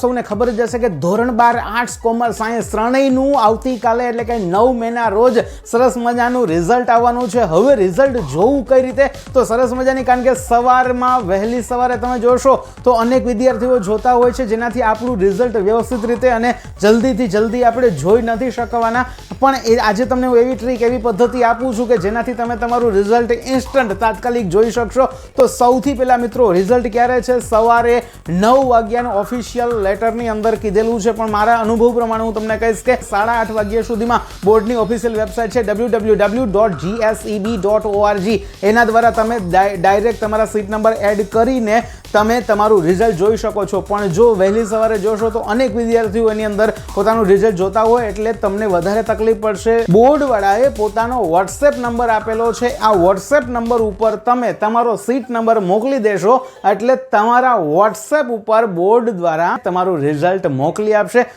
સૌને ખબર જ હશે કે ધોરણ બાર આર્ટ્સ કોમર્સ સાયન્સ ત્રણેયનું આવતીકાલે એટલે કે નવ મેના રોજ સરસ મજાનું રિઝલ્ટ આવવાનું છે. હવે રિઝલ્ટ જોવું કઈ રીતે? તો સરસ મજાની કારણ કે સવારમાં વહેલી સવારે તમે જોશો તો અનેક વિદ્યાર્થીઓ જોતા હોય છે જેનાથી આપણું રિઝલ્ટ વ્યવસ્થિત રીતે અને જલ્દીથી જલ્દી આપણે જોઈ નથી શકવાના. પણ એ આજે તમને હું એવી ટ્રીક એવી પદ્ધતિ આપું છું કે જેનાથી તમે તમારું રિઝલ્ટ ઇન્સ્ટન્ટ તાત્કાલિક જોઈ શકશો. તો સૌથી પહેલાં મિત્રો રિઝલ્ટ ક્યારે છે? સવારે નવ વાગ્યાનું ઓફિશિયલ લેટરની અંદર કીધેલું છે, પણ મારા અનુભવ પ્રમાણે હું તમને કહીશ કે સાડા આઠ વાગ્યા સુધીમાં બોર્ડની ઓફિશિયલ વેબસાઇટ છે W W W dot GSEB dot ORG એના દ્વારા તમે ડાયરેક્ટ તમારા સીટ નંબર એડ કરીને તમે તમારું રિઝલ્ટ જોઈ શકો છો. પણ જો વહેલી સવારે જોશો તો અનેક વિદ્યાર્થીઓ એની અંદર પોતાનું રિઝલ્ટ જોતા હોય એટલે તમને વધારે તકલીફ પડશે. બોર્ડવાળાએ પોતાનો વોટ્સએપ નંબર આપેલો છે. આ વોટ્સએપ નંબર ઉપર તમે તમારો સીટ નંબર મોકલી દેશો એટલે તમારા વોટ્સએપ ઉપર બોર્ડ દ્વારા તમારું રિઝલ્ટ મોકલી આપશે.